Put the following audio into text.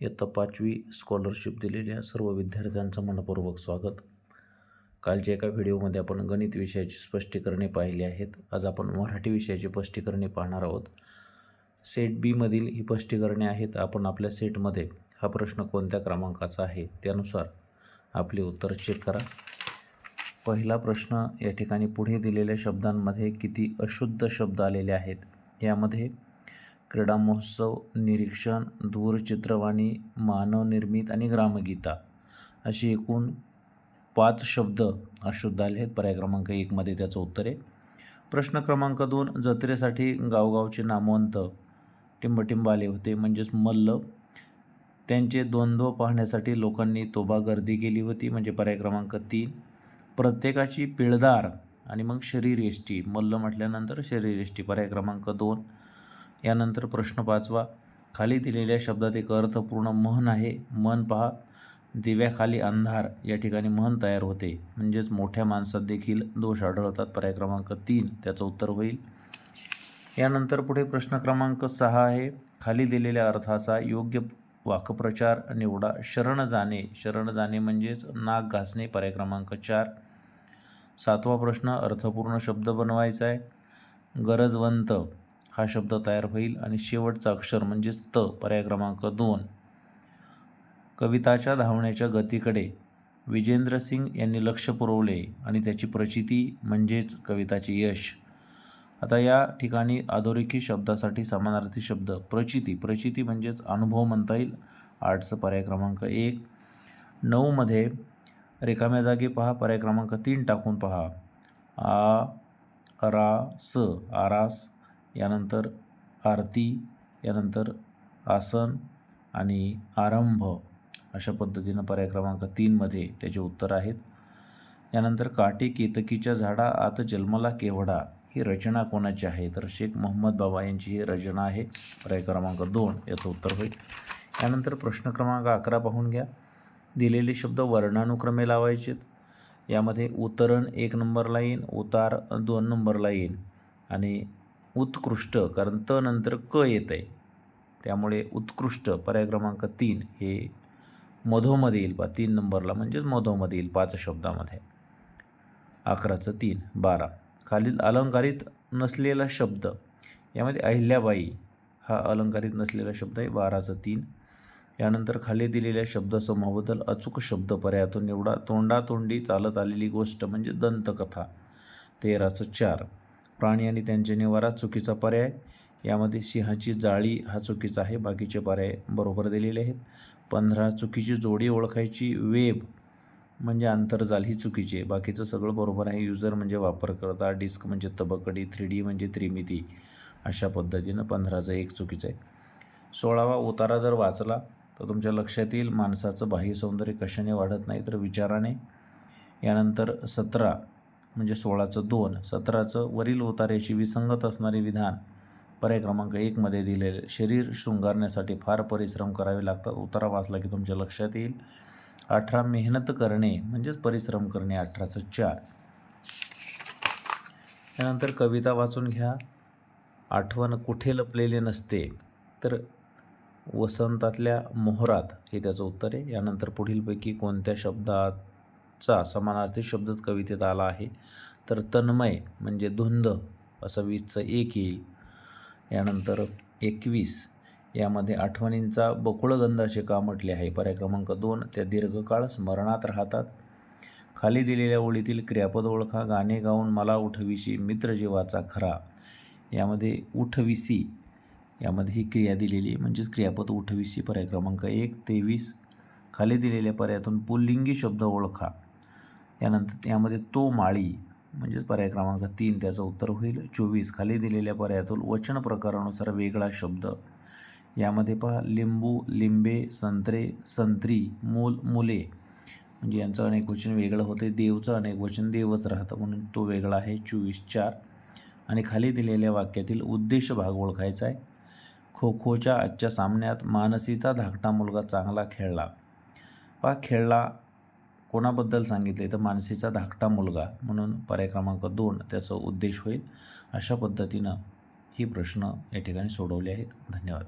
इयत्ता पाचवी स्कॉलरशिप दिलेल्या सर्व विद्यार्थ्यांचं मनपूर्वक स्वागत. कालच्या एका व्हिडिओमध्ये आपण गणित विषयाची स्पष्टीकरणे पाहिली आहेत. आज आपण मराठी विषयाची स्पष्टीकरणे पाहणार आहोत. सेट बीमधील ही स्पष्टीकरणे आहेत. आपण आपल्या सेटमध्ये हा प्रश्न कोणत्या क्रमांकाचा आहे त्यानुसार आपले उत्तर चेक करा. पहिला प्रश्न या ठिकाणी पुढे दिलेल्या शब्दांमध्ये किती अशुद्ध शब्द आलेले आहेत? यामध्ये क्रीडा महोत्सव निरीक्षण दूरचित्रवाणी मानवनिर्मित आणि ग्रामगीता अशी एकूण पाच शब्द अशुद्ध आले आहेत. पर्याय क्रमांक एकमध्ये त्याचं उत्तर आहे. प्रश्न क्रमांक दोन जत्रेसाठी गावगावचे नामवंत टिंबटिंब आले होते म्हणजेच मल्ल. त्यांचे द्वंद्व पाहण्यासाठी लोकांनी तोबा गर्दी केली होती म्हणजे पर्याय क्रमांक तीन. प्रत्येकाची पिळदार आणि मग शरीर एष्टी मल्ल म्हटल्यानंतर शरीर एष्टी पर्याय क्रमांक दोन यानंतर प्रश्न पाचवा. खाली दिलेल्या शब्दात एक अर्थपूर्ण म्हण आहे. मन पहा. दिव्याखाली अंधार. या ठिकाणी म्हण तयार होते. म्हणजेच मोठ्या माणसात देखील दोष आढळतात. पर्याय क्रमांक तीन. त्याचं उत्तर होईल. यानंतर पुढे प्रश्न क्रमांक सहा आहे. खाली दिलेल्या अर्थाचा योग्य वाक्प्रचार निवडा. शरण जाणे. शरण जाणे म्हणजेच नाक घासणे. पर्याय क्रमांक चार. सातवा प्रश्न. अर्थपूर्ण शब्द बनवायचा आहे. गरजवंत. हा शब्द तयार होईल. आणि शेवटचा अक्षर म्हणजेच त पर्याय क्रमांक दोन. कविताच्या धावण्याच्या गतीकडे विजेंद्र सिंग यांनी लक्ष पुरवले आणि त्याची प्रचिती म्हणजेच कविताचे यश. आता या ठिकाणी अधोरेखित शब्दासाठी समानार्थी शब्द प्रचिती. प्रचिती म्हणजेच अनुभव म्हणता येईल. आर्टचं पर्याय क्रमांक एक. नऊमध्ये रिकाम्या जागी पहा. पर्याय क्रमांक तीन टाकून पहा. आ रा स. आरास यानंतर आरती यानंतर आसन आणि आरंभ अशा पद्धतीनं पर्याय क्रमांक तीनमध्ये त्याचे उत्तर आहेत. यानंतर काटे केतकीच्या झाडा आत जन्मला केवडा ही रचना कोणाची आहे? तर शेख मोहम्मद बाबा यांची ही रचना आहे. पर्याय क्रमांक दोन याचं उत्तर होईल. यानंतर प्रश्न क्रमांक अकरा पाहून घ्या. दिलेले शब्द वर्णानुक्रमे लावायचेत. यामध्ये उतरण एक नंबरला येईन उतार दोन नंबरला येईन आणि उत्कृष्ट कारण त नंतर क येत आहे त्यामुळे उत्कृष्ट पर्याय क्रमांक तीन हे मधोमध्ये येईल बा तीन नंबरला म्हणजेच मधोमध्ये येईल पाच शब्दामध्ये. अकराचं तीन बारा. खालील अलंकारित नसलेला शब्द यामध्ये अहिल्याबाई हा अलंकारित नसलेला शब्द आहे बाराचं तीन. यानंतर खाली दिलेल्या शब्दसमूहाबद्दल अचूक शब्द पर्यायातून निवडा तोंडातोंडी चालत आलेली गोष्ट म्हणजे दंतकथा. तेराचं चार. प्राणी आणि त्यांचे निवारा चुकीचा पर्याय. यामध्ये सिंहाची जाळी हा चुकीचा आहे. बाकीचे पर्याय बरोबर दिलेले आहेत. पंधरा चुकीची जोडी ओळखायची वेब म्हणजे आंतरजाल ही चुकीची आहे. बाकीचं सगळं बरोबर आहे. युजर म्हणजे वापरकर्ता डिस्क म्हणजे तबकडी थ्री डी म्हणजे त्रिमिती. अशा पद्धतीनं पंधराचं एक चुकीचं आहे. सोळावा उतारा जर वाचला तर तुमच्या लक्षात येईल माणसाचं बाह्य सौंदर्य कशाने वाढत नाही तर विचाराने. यानंतर सतरा म्हणजे सोळाचं दोन सतराचं वरील उतारेशी विसंगत असणारे विधान. पर्याय क्रमांक एकमध्ये दिलेले शरीर शृंगारण्यासाठी फार परिश्रम करावे लागतात. उतारा वाचला की तुमच्या लक्षात येईल. अठरा मेहनत करणे म्हणजेच परिश्रम करणे अठराचं चार. त्यानंतर कविता वाचून घ्या. आठवण कुठे लपलेले नसते. तर वसंतातल्या मोहरात हे त्याचं उत्तर आहे. यानंतर पुढीलपैकी कोणत्या शब्दात चा समानार्थी शब्द कवितेत आला आहे. तर तन्मय म्हणजे धुंद असं वीसचं एक येईल. यानंतर एकवीस. यामध्ये आठवणींचा बकुळगंध असे का म्हटले आहे? पर्याय क्रमांक दोन. त्या दीर्घकाळ स्मरणात राहतात. खाली दिलेल्या ओळीतील क्रियापद ओळखा. गाणे गाऊन मला उठविशी मित्रजीवाचा खरा. यामध्ये उठविसी. यामध्ये ही क्रिया दिलेली म्हणजेच क्रियापद उठविसी पर्याय क्रमांक एक. तेवीस. खाली दिलेल्या पर्यायातून पुल्लिंगी शब्द ओळखा. यानंतर यामध्ये तो माळी म्हणजेच पर्याय क्रमांक तीन त्याचं उत्तर होईल. चोवीस खाली दिलेल्या पर्यायातून वचन प्रकारानुसार वेगळा शब्द. यामध्ये पहा लिंबू लिंबे संत्रे संत्री मूल मुले. म्हणजे यांचं अनेक वचन वेगळं होते. देवचं अनेक वचन देवच राहतं म्हणून तो वेगळा आहे. चोवीस चार. आणि खाली दिलेल्या वाक्यातील उद्देश भाग ओळखायचा आहे. खो खोच्या आजच्या सामन्यात मानसीचा धाकटा मुलगा चांगला खेळला. पहा खेळला कोणाबद्दल सांगितले तर मानसीचा धाकटा मुलगा म्हणून पर्याय क्रमांक दोन त्याचा उद्देश होईल अशा पद्धतीनं ही प्रश्न या ठिकाणी सोडवले आहेत. धन्यवाद.